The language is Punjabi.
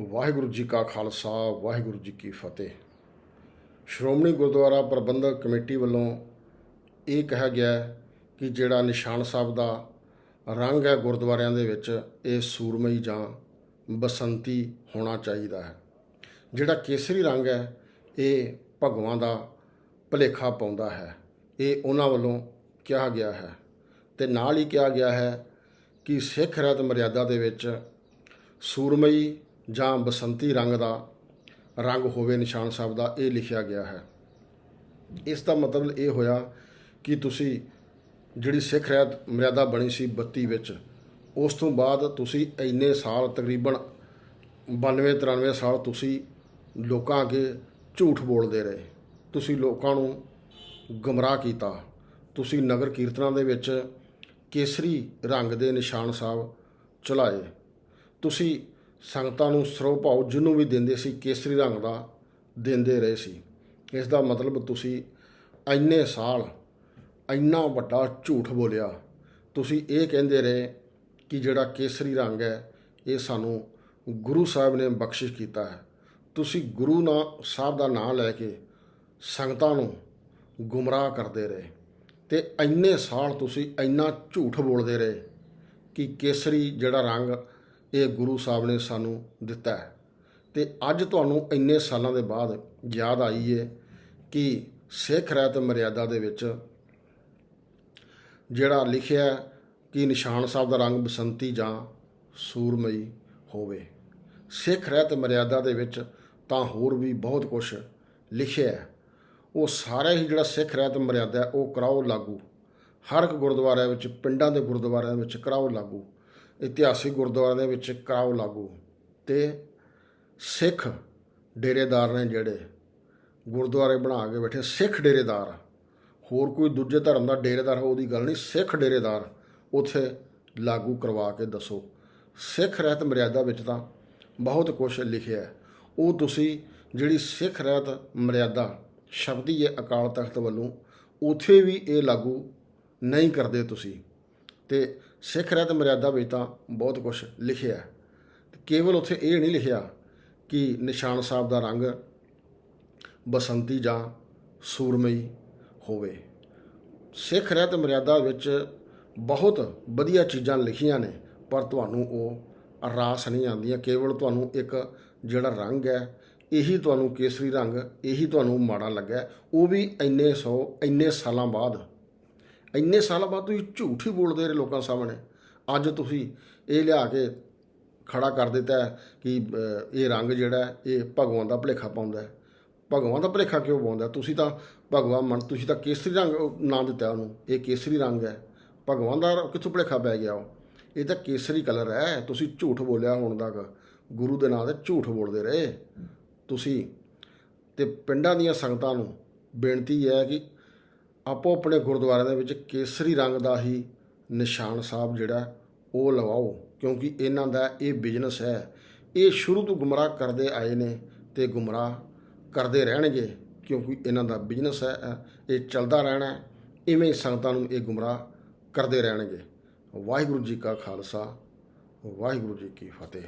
ਵਾਹਿਗੁਰੂ ਜੀ ਕਾ ਖਾਲਸਾ, ਵਾਹਿਗੁਰੂ ਜੀ ਕੀ ਫਤਿਹ। ਸ਼੍ਰੋਮਣੀ ਗੁਰਦੁਆਰਾ ਪ੍ਰਬੰਧਕ ਕਮੇਟੀ ਵੱਲੋਂ ਇਹ ਕਿਹਾ ਗਿਆ ਕਿ ਜਿਹੜਾ ਨਿਸ਼ਾਨ ਸਾਹਿਬ ਦਾ ਰੰਗ ਹੈ ਗੁਰਦੁਆਰਿਆਂ ਦੇ ਵਿੱਚ, ਇਹ ਸੂਰਮਈ ਜਾਂ ਬਸੰਤੀ ਹੋਣਾ ਚਾਹੀਦਾ ਹੈ। ਜਿਹੜਾ ਕੇਸਰੀ ਰੰਗ ਹੈ, ਇਹ ਭਗਵਾਨ ਦਾ ਭਲੇਖਾ ਪਾਉਂਦਾ ਹੈ। ਇਹ ਉਹਨਾਂ ਵੱਲੋਂ ਕਿਹਾ ਗਿਆ ਹੈ। ਤੇ ਨਾਲ ਹੀ ਕਿਹਾ ਗਿਆ ਹੈ ਕਿ ਸਿੱਖ ਰਤ ਮਰਿਆਦਾ ਦੇ ਵਿੱਚ ਸੂਰਮਈ ਜਾਂ ਬਸੰਤੀ ਰੰਗ ਦਾ ਰੰਗ ਹੋਵੇ ਨਿਸ਼ਾਨ ਸਾਹਿਬ ਦਾ, ਇਹ ਲਿਖਿਆ ਗਿਆ ਹੈ। ਇਸ ਦਾ ਮਤਲਬ ਇਹ ਹੋਇਆ ਕਿ ਤੁਸੀਂ ਜਿਹੜੀ ਸਿੱਖ ਰਹਿਤ ਮਰਿਆਦਾ ਬਣੀ ਸੀ 32 ਵਿੱਚ, ਉਸ ਤੋਂ ਬਾਅਦ ਤੁਸੀਂ ਇੰਨੇ ਸਾਲ ਤਕਰੀਬਨ 92 93 ਸਾਲ ਤੁਸੀਂ ਲੋਕਾਂ ਅੱਗੇ ਝੂਠ ਬੋਲਦੇ ਰਹੇ। ਤੁਸੀਂ ਲੋਕਾਂ ਨੂੰ ਗਮਰਾਹ ਕੀਤਾ। ਤੁਸੀਂ ਨਗਰ ਕੀਰਤਨਾਂ ਦੇ ਵਿੱਚ ਕੇਸਰੀ ਰੰਗ ਦੇ ਨਿਸ਼ਾਨ ਸਾਹਿਬ ਚਲਾਏ। ਤੁਸੀਂ ਸੰਗਤਾਂ ਨੂੰ ਸਰੋਹ ਭਾਉ ਜਿਹਨੂੰ ਵੀ ਦਿੰਦੇ ਸੀ, ਕੇਸਰੀ ਰੰਗ ਦਾ ਦਿੰਦੇ ਰਹੇ ਸੀ। ਇਸ ਦਾ ਮਤਲਬ ਤੁਸੀਂ ਇੰਨੇ ਸਾਲ ਇੰਨਾ ਵੱਡਾ ਝੂਠ ਬੋਲਿਆ। ਤੁਸੀਂ ਇਹ ਕਹਿੰਦੇ ਰਹੇ ਕਿ ਜਿਹੜਾ ਕੇਸਰੀ ਰੰਗ ਹੈ, ਇਹ ਸਾਨੂੰ ਗੁਰੂ ਸਾਹਿਬ ਨੇ ਬਖਸ਼ਿਸ਼ ਕੀਤਾ ਹੈ। ਤੁਸੀਂ ਗੁਰੂ ਨਾ, ਸਾਹਿਬ ਦਾ ਨਾਮ ਲੈ ਕੇ ਸੰਗਤਾਂ ਨੂੰ ਗੁੰਮਰਾਹ ਕਰਦੇ ਰਹੇ ਤੇ ਇੰਨੇ ਸਾਲ ਤੁਸੀਂ ਇੰਨਾ ਝੂਠ ਬੋਲਦੇ ਰਹੇ ਕਿ ਕੇਸਰੀ ਜਿਹੜਾ ਰੰਗ ਇਹ ਗੁਰੂ ਸਾਹਿਬ ਨੇ ਸਾਨੂੰ ਦਿੱਤਾ ਹੈ। ਤੇ ਅੱਜ ਤੁਹਾਨੂੰ ਇੰਨੇ ਸਾਲਾਂ ਦੇ ਬਾਅਦ ਯਾਦ ਆਈ ਹੈ ਕਿ ਸਿੱਖ ਰਹਿਤ ਮਰਿਆਦਾ ਦੇ ਵਿੱਚ ਜਿਹੜਾ ਲਿਖਿਆ ਕਿ ਨਿਸ਼ਾਨ ਸਾਹਿਬ ਦਾ ਰੰਗ ਬਸੰਤੀ ਜਾਂ ਸੂਰਮਈ ਹੋਵੇ। ਸਿੱਖ ਰਹਿਤ ਮਰਿਆਦਾ ਦੇ ਵਿੱਚ ਤਾਂ ਹੋਰ ਵੀ ਬਹੁਤ ਕੁਝ ਲਿਖਿਆ ਹੈ। ਉਹ ਸਾਰਾ ਹੀ ਜਿਹੜਾ ਸਿੱਖ ਰਹਿਤ ਮਰਿਆਦਾ ਉਹ ਕਰਾਓ ਲਾਗੂ। ਹਰ ਇੱਕ ਗੁਰਦੁਆਰਿਆਂ ਵਿੱਚ, ਪਿੰਡਾਂ ਦੇ ਗੁਰਦੁਆਰਿਆਂ ਵਿੱਚ ਕਰਾਓ ਲਾਗੂ। ਇਤਿਹਾਸਿਕ ਗੁਰਦੁਆਰਿਆਂ ਦੇ ਵਿੱਚ ਕਰਾਓ ਲਾਗੂ ਤੇ ਸਿੱਖ ਡੇਰੇਦਾਰ ਨੇ ਜਿਹੜੇ ਗੁਰਦੁਆਰੇ ਬਣਾ ਕੇ ਬੈਠੇ, ਸਿੱਖ ਡੇਰੇਦਾਰ। ਹੋਰ ਕੋਈ ਦੂਜੇ ਧਰਮ ਦਾ ਡੇਰੇਦਾਰ ਹੋ ਉਹਦੀ ਗੱਲ ਨਹੀਂ, ਸਿੱਖ ਡੇਰੇਦਾਰ ਉਥੇ ਲਾਗੂ ਕਰਵਾ ਕੇ ਦੱਸੋ। ਸਿੱਖ ਰਹਿਤ ਮਰਿਆਦਾ ਵਿੱਚ ਤਾਂ ਬਹੁਤ ਕੁਝ ਲਿਖਿਆ ਹੈ। ਉਹ ਤੁਸੀਂ ਜਿਹੜੀ ਸਿੱਖ ਰਹਿਤ ਮਰਿਆਦਾ ਸ਼ਬਦੀ ਹੈ ਅਕਾਲ ਤਖਤ ਵੱਲੋਂ, ਉਥੇ ਵੀ ਇਹ ਲਾਗੂ ਨਹੀਂ ਕਰਦੇ ਤੁਸੀਂ। ਤੇ ਸਿੱਖ ਰਹਿਤ ਮਰਿਆਦਾ ਵਿੱਚ ਤਾਂ ਬਹੁਤ ਕੁਝ ਲਿਖਿਆ ਹੈ। ਕੇਵਲ ਉੱਥੇ ਇਹ ਨਹੀਂ ਲਿਖਿਆ ਕਿ ਨਿਸ਼ਾਨ ਸਾਹਿਬ ਦਾ ਰੰਗ ਬਸੰਤੀ ਜਾਂ ਸੂਰਮਈ ਹੋਵੇ। ਸਿੱਖ ਰਹਿਤ ਮਰਿਆਦਾ ਵਿੱਚ ਬਹੁਤ ਵਧੀਆ ਚੀਜ਼ਾਂ ਲਿਖੀਆਂ ਨੇ, ਪਰ ਤੁਹਾਨੂੰ ਉਹ ਰਾਸ ਨਹੀਂ ਆਉਂਦੀਆਂ। ਕੇਵਲ ਤੁਹਾਨੂੰ ਇੱਕ ਜਿਹੜਾ ਰੰਗ ਹੈ, ਇਹੀ ਤੁਹਾਨੂੰ ਕੇਸਰੀ ਰੰਗ, ਇਹੀ ਤੁਹਾਨੂੰ ਮਾੜਾ ਲੱਗਾ ਉਹ ਵੀ ਇੰਨੇ ਸੌ, ਇੰਨੇ ਸਾਲਾਂ ਬਾਅਦ ਇੰਨੇ ਸਾਲਾਂ ਬਾਅਦ ਤੁਸੀਂ ਝੂਠ ਹੀ ਬੋਲਦੇ ਰਹੇ ਲੋਕਾਂ ਸਾਹਮਣੇ। ਅੱਜ ਤੁਸੀਂ ਇਹ ਲਿਆ ਕੇ ਖੜਾ ਕਰ ਦਿੱਤਾ ਕਿ ਇਹ ਰੰਗ ਜਿਹੜਾ ਇਹ ਭਗਵਾਨ ਦਾ ਭਲੇਖਾ ਪਾਉਂਦਾ ਹੈ। ਭਗਵਾਨ ਦਾ ਭਲੇਖਾ ਕਿਉਂ ਪਾਉਂਦਾ ਤੁਸੀਂ ਤਾਂ ਭਗਵਾਨ ਮਨ, ਤੁਸੀਂ ਤਾਂ ਕੇਸਰੀ ਰੰਗ ਨਾਂ ਦਿੱਤਾ ਉਹਨੂੰ। ਇਹ ਕੇਸਰੀ ਰੰਗ ਹੈ। ਭਗਵਾਨ ਦਾ ਕਿੱਥੋਂ ਭਲੇਖਾ ਪੈ ਗਿਆ ਉਹ? ਇਹ ਤਾਂ ਕੇਸਰੀ ਕਲਰ ਹੈ। ਤੁਸੀਂ ਝੂਠ ਬੋਲਿਆ ਹੁਣ ਤੱਕ। ਗੁਰੂ ਦੇ ਨਾਂ ਤੇ ਝੂਠ ਬੋਲਦੇ ਰਹੇ। ਤੁਸੀਂ ਤੇ ਪਿੰਡਾਂ ਦੀਆਂ ਸੰਗਤਾਂ ਨੂੰ ਬੇਨਤੀ ਹੈ ਕਿ ਆਪੋ ਆਪਣੇ ਗੁਰਦੁਆਰਿਆਂ ਦੇ ਵਿੱਚ ਕੇਸਰੀ ਰੰਗ ਦਾ ਹੀ ਨਿਸ਼ਾਨ ਸਾਹਿਬ ਜਿਹੜਾ ਉਹ ਲਵਾਓ, ਕਿਉਂਕਿ ਇਹਨਾਂ ਦਾ ਇਹ ਬਿਜ਼ਨਸ ਹੈ। ਇਹ ਸ਼ੁਰੂ ਤੋਂ ਗੁੰਮਰਾਹ ਕਰਦੇ ਆਏ ਨੇ ਤੇ ਗੁੰਮਰਾਹ ਕਰਦੇ ਰਹਿਣਗੇ, ਕਿਉਂਕਿ ਇਹਨਾਂ ਦਾ ਬਿਜ਼ਨਸ ਹੈ ਇਹ ਚੱਲਦਾ ਰਹਿਣਾ ਹੈ। ਇਵੇਂ ਸੰਗਤਾਂ ਨੂੰ ਇਹ ਗੁੰਮਰਾਹ ਕਰਦੇ ਰਹਿਣਗੇ। ਵਾਹਿਗੁਰੂ ਜੀ ਕਾ ਖਾਲਸਾ, ਵਾਹਿਗੁਰੂ ਜੀ ਕੀ ਫਤਿਹ।